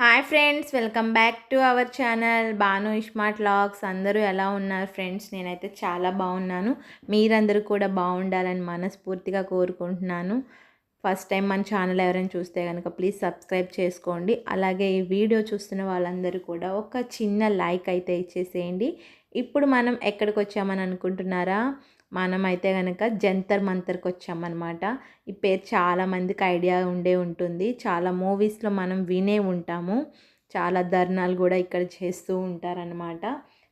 Hi friends welcome back to our channel Banu ismart vlogs అందరూ ఎలా ఉన్నారు friends? నేనైతే చాలా బాగున్నాను. మీరందరూ కూడా బాగుండాలని మనస్ఫూర్తిగా కోరుకుంటున్నాను. ఫస్ట్ టైం మన ఛానల్ ఎవరైనా చూస్తే కనుక ప్లీజ్ సబ్స్క్రైబ్ చేసుకోండి. అలాగే ఈ వీడియో చూస్తున్న వాళ్ళందరూ కూడా ఒక చిన్న లైక్ అయితే ఇచ్చేసేయండి. ఇప్పుడు మనం ఎక్కడికి వచ్చామని అనుకుంటున్నారా? మనమైతే కనుక జంతర్ మంతర్కి వచ్చామన్నమాట ఈ పేరు చాలామందికి ఐడియా ఉండే ఉంటుంది. చాలా మూవీస్లో మనం వినే ఉంటాము. చాలా ధర్నాలు కూడా ఇక్కడ చేస్తూ ఉంటారనమాట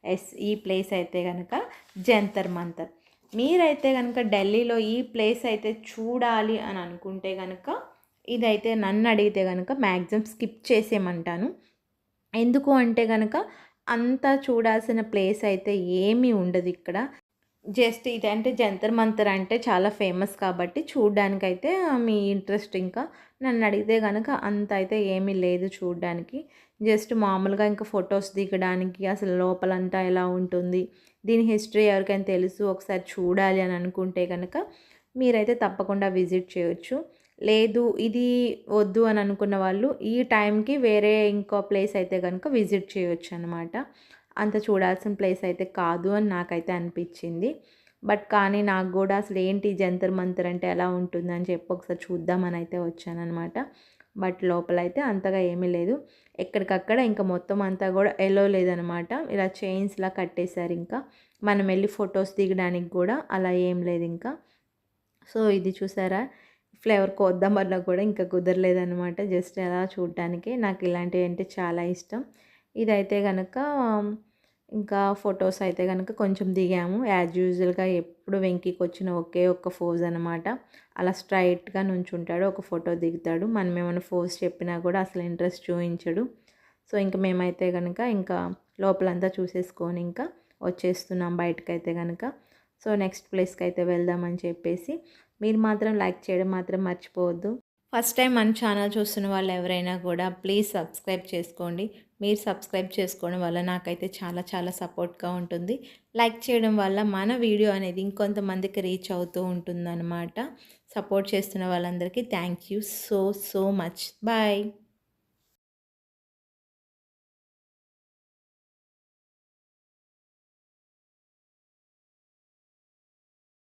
ఎస్ ఈ ప్లేస్ అయితే కనుక జంతర్ మంతర్. మీరైతే కనుక ఢిల్లీలో ఈ ప్లేస్ అయితే చూడాలి అని అనుకుంటే కనుక ఇదైతే నన్ను అడిగితే కనుక మ్యాక్సిమం స్కిప్ చేసేయమంటాను. ఎందుకు అంటే కనుక అంతా చూడాల్సిన ప్లేస్ అయితే ఏమీ ఉండదు ఇక్కడ. జస్ట్ ఇది అంటే జంతర్ మంతర్ అంటే చాలా ఫేమస్ కాబట్టి చూడ్డానికైతే మీ ఇంట్రెస్ట్ ఇంకా. నన్ను అడిగితే కనుక అంత అయితే ఏమీ లేదు చూడ్డానికి. జస్ట్ మామూలుగా ఇంకా ఫొటోస్ దిగడానికి అసలు లోపలంతా ఎలా ఉంటుంది దీని హిస్టరీ ఎవరికైనా తెలుసు ఒకసారి చూడాలి అని అనుకుంటే కనుక మీరైతే తప్పకుండా విజిట్ చేయొచ్చు. లేదు ఇది వద్దు అని అనుకున్న వాళ్ళు ఈ టైంకి వేరే ఇంకో ప్లేస్ అయితే కనుక విజిట్ చేయొచ్చు అనమాట అంత చూడాల్సిన ప్లేస్ అయితే కాదు అని నాకైతే అనిపించింది. బట్ కానీ నాకు కూడా అసలు ఏంటి జంతర్ మంతర్ అంటే ఎలా ఉంటుందని చెప్పి ఒకసారి చూద్దామని అయితే వచ్చానమాట బట్ లోపల అయితే అంతగా ఏమీ లేదు. ఎక్కడికక్కడ ఇంకా మొత్తం అంతా కూడా ఎలో లేదనమాట ఇలా చైన్స్లా కట్టేశారు ఇంకా. మనం వెళ్ళి ఫొటోస్ దిగడానికి కూడా అలా ఏం లేదు ఇంకా. సో ఇది చూసారా? ఫ్లేవర్ వల్ల కూడా ఇంకా కుదరలేదనమాట జస్ట్ అలా చూడటానికి నాకు ఇలాంటివి అంటే చాలా ఇష్టం. ఇదైతే కనుక ఇంకా ఫొటోస్ అయితే కనుక కొంచెం దిగాము. యాజ్ యూజువల్గా ఎప్పుడు వెంకీకి వచ్చిన ఒకే ఒక్క ఫోజ్ అనమాట అలా స్ట్రైట్గా నుంచుంటాడు ఒక ఫోటో దిగుతాడు. మనం ఏమైనా ఫోజ్ చెప్పినా కూడా అసలు ఇంట్రెస్ట్ చూపించడు. సో ఇంకా మేమైతే కనుక ఇంకా లోపలంతా చూసేసుకొని ఇంకా వచ్చేస్తున్నాం బయటకైతే కనుక సో నెక్స్ట్ ప్లేస్కి అయితే వెళ్దామని చెప్పేసి మీరు మాత్రం లైక్ చేయడం మాత్రం మర్చిపోవద్దు. ఫస్ట్ టైం మన ఛానల్ చూస్తున్న వాళ్ళు ఎవరైనా కూడా ప్లీజ్ సబ్స్క్రైబ్ చేసుకోండి. మీరు సబ్స్క్రైబ్ చేసుకోవడం వల్ల నాకైతే చాలా చాలా సపోర్ట్గా ఉంటుంది. లైక్ చేయడం వల్ల మన వీడియో అనేది ఇంకొంతమందికి రీచ్ అవుతూ ఉంటుందన్నమాట. సపోర్ట్ చేస్తున్న వాళ్ళందరికీ thank you so so much. Bye.